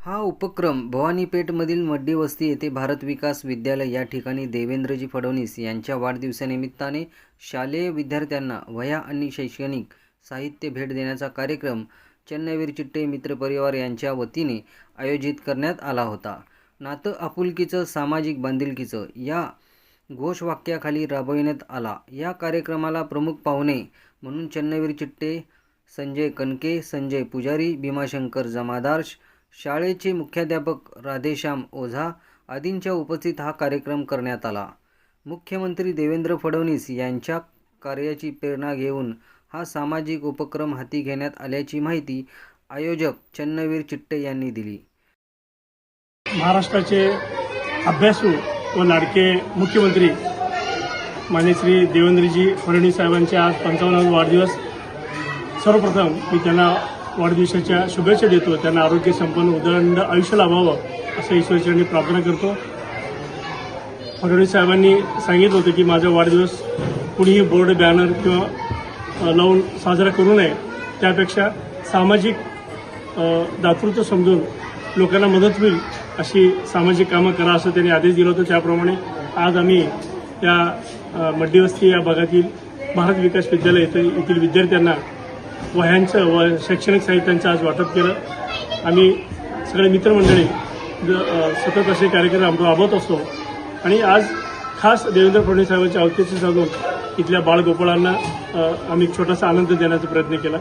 हा उपक्रम भवानीपेठमधील मड्डी वस्ती येथे भारत विकास विद्यालय या ठिकाणी देवेंद्रजी फडणवीस यांच्या वाढदिवसानिमित्ताने शालेय विद्यार्थ्यांना वह्या आणि शैक्षणिक साहित्य भेट देण्याचा कार्यक्रम चन्नवीर चिट्टे मित्रपरिवार यांच्या वतीने आयोजित करण्यात आला होता. नातं आपुलकीचं सामाजिक बांधिलकीचं या घोषवाक्याखाली राबविण्यात आला. या कार्यक्रमाला प्रमुख पाहुणे म्हणून चन्नवीर चिट्टे संजय कणके संजय पुजारी भीमाशंकर जमादार्श शाळेचे मुख्याध्यापक राधेश्याम ओझा आदींच्या उपस्थित हा कार्यक्रम करण्यात आला. मुख्यमंत्री देवेंद्र फडणवीस यांच्या कार्याची प्रेरणा घेऊन हा सामाजिक उपक्रम हाती घेण्यात आल्याची माहिती आयोजक चन्नवीर चिट्टे यांनी दिली. महाराष्ट्राचे अभ्यासू व लाडके मुख्यमंत्री मान्य श्री देवेंद्रजी फडणवीस साहेबांचे आज पंचावन्नावा वाढदिवस. सर्वप्रथम मी त्यांना वाढदिवसाच्या शुभेच्छा देतो. त्यांना आरोग्य संपन्न उदंड आयुष्य लाभावं असं ईश्वरचरणी प्रार्थना करतो. फडणवीस साहेबांनी सांगितलं होतं की माझा वाढदिवस कुणीही बोर्ड बॅनर किंवा लावून साजरा करू नये. त्यापेक्षा सामाजिक दातृत्व समजून लोकांना मदत होईल अशी सामाजिक कामं करा असं त्यांनी आदेश दिला होता. त्याप्रमाणे आज आम्ही या मड्डीवस्ती या भागातील भारत विकास विद्यालय येथे येथील विद्यार्थ्यांना वह्यांचं व शैक्षणिक साहित्यांचं आज वाटप केलं. आम्ही सगळे मित्रमंडळी सतत असे कार्यक्रम आम- राबवत असतो. आणि आज खास देवेंद्र फडणवीस साहेबांच्या अवतीचे साधून इथल्या बाळगोपाळांना आम्ही एक छोटासा आनंद देण्याचा प्रयत्न केला.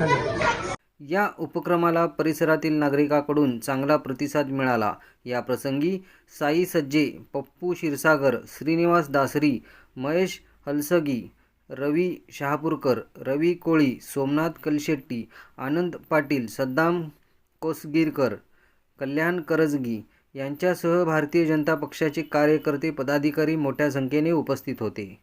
धन्यवाद. या उपक्रमाला परिसरातील नागरिकांकडून चांगला प्रतिसाद मिळाला. या प्रसंगी साई सज्जे पप्पू क्षीरसागर श्रीनिवास दासरी महेश हलसगी रवी शहापूरकर रवी कोळी सोमनाथ कलशेट्टी आनंद पाटील सद्दाम कोसगिरकर कल्याण करजगी यांच्यासह भारतीय जनता पक्षाचे कार्यकर्ते पदाधिकारी मोठ्या संख्येने उपस्थित होते.